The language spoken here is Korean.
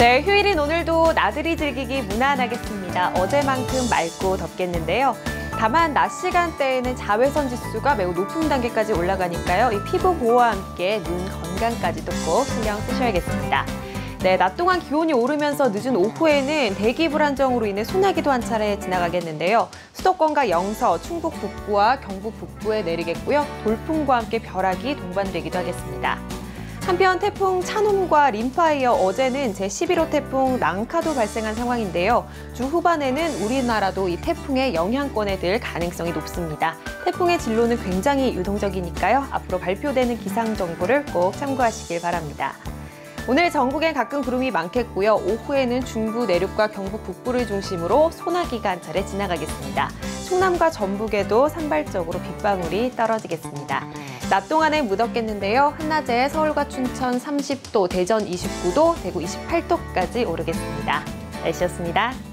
네, 휴일인 오늘도 나들이 즐기기 무난하겠습니다. 어제만큼 맑고 덥겠는데요. 다만 낮 시간대에는 자외선 지수가 매우 높은 단계까지 올라가니까요. 이 피부 보호와 함께 눈 건강까지도 꼭 신경 쓰셔야겠습니다. 네, 낮 동안 기온이 오르면서 늦은 오후에는 대기 불안정으로 인해 소나기도 한 차례 지나가겠는데요. 수도권과 영서, 충북 북부와 경북 북부에 내리겠고요. 돌풍과 함께 벼락이 동반되기도 하겠습니다. 한편 태풍 차놈과 림파에 이어 어제는 제11호 태풍 낭카도 발생한 상황인데요. 주 후반에는 우리나라도 이 태풍의 영향권에 들 가능성이 높습니다. 태풍의 진로는 굉장히 유동적이니까요. 앞으로 발표되는 기상 정보를 꼭 참고하시길 바랍니다. 오늘 전국엔 가끔 구름이 많겠고요. 오후에는 중부 내륙과 경북 북부를 중심으로 소나기가 한 차례 지나가겠습니다. 충남과 전북에도 산발적으로 빗방울이 떨어지겠습니다. 낮 동안엔 무덥겠는데요. 한낮에 서울과 춘천 30도, 대전 29도, 대구 28도까지 오르겠습니다. 날씨였습니다.